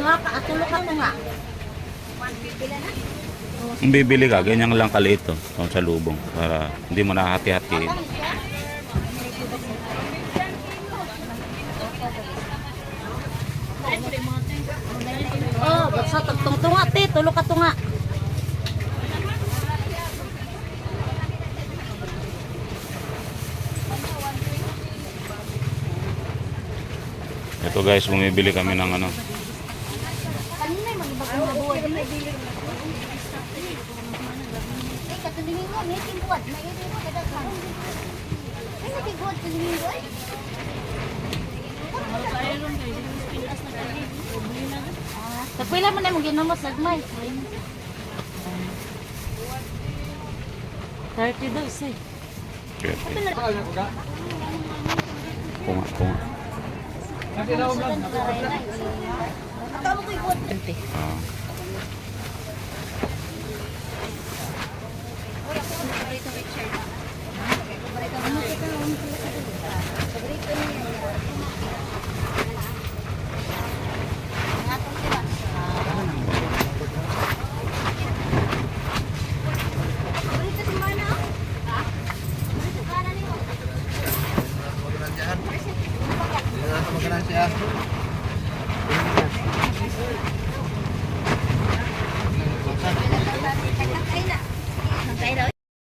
duha ka atulo ka tunga. Kung bibili ka, ganyan lang kaliit to, oh, sa lubong. Para hindi mo nahati-hati. Oh, basta tagtong tunga, te, tulo ka tunga. Ito guys, bumibili kami ng ano. Kapila mo na mo ginamos nagmay. 30 daw isa eh. Okay. Kunga, kunga. Tama ko ikot. Ah. Hãy subscribe